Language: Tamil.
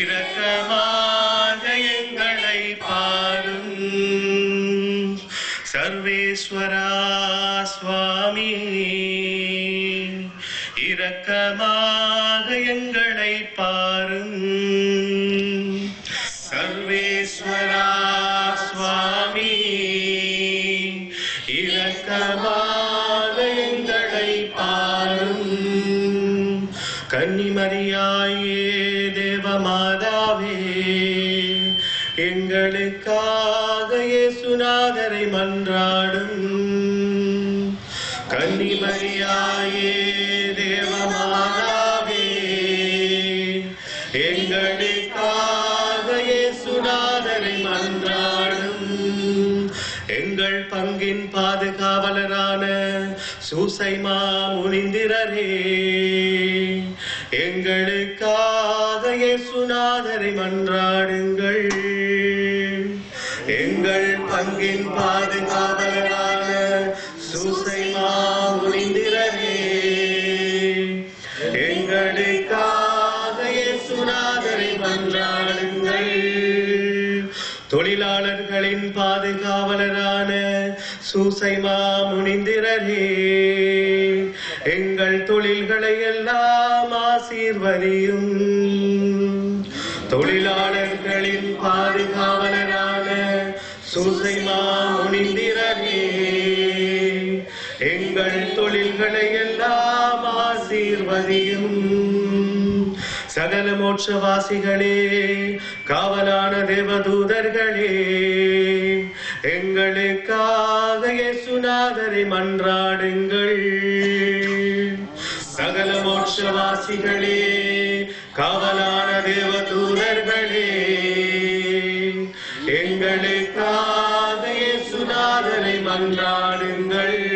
இரக்கமாக எங்களை பாடும். சர்வேஸ்வரா சுவாமி இரக்கமாக எங்களை பாரும். சர்வேஸ்வரா சுவாமி இரக்கமாக பாரும். கன்னிமரியாயே தேவ மாதாவே எங்களுக்காக இயேசுநாதரை மன்றாடும். கன்னிமரியாயே தேவ மாதாவே எங்களுக்காக இயேசுநாதரை மன்றாடும். எங்கள் பங்கின் பாதுகாவலரான சூசைமா முனிந்திரரே. எங்களுக்காக இயேசுநாதரை மன்றாடுங்கள். எங்கள் பங்கின் பாதுகாவலரான சூசைமா உரிந்திரவே எங்களுக்காக இயேசுநாதரை மன்றாடுங்கள். தொழிலாளர்களின் பாதுகாவலரான சூசைமா முனிந்திரரே எங்கள் தொழில்களை எல்லாம் ஆசீர்வதியும். தொழிலாளர்களின் பாதுகாவலரான சூசைமா முனிந்திரரே எங்கள் தொழில்களை எல்லாம் ஆசீர்வதியும். சகல மோட்சவாசிகளே காவலான தேவதூதர்களே எங்களுக்காக சுனாதரை மன்றாடுங்கள். சகல மோட்சவாசிகளே காவலான தேவ தூதர்களே எங்களுக்காக சுனாதனை மன்றாடுங்கள்.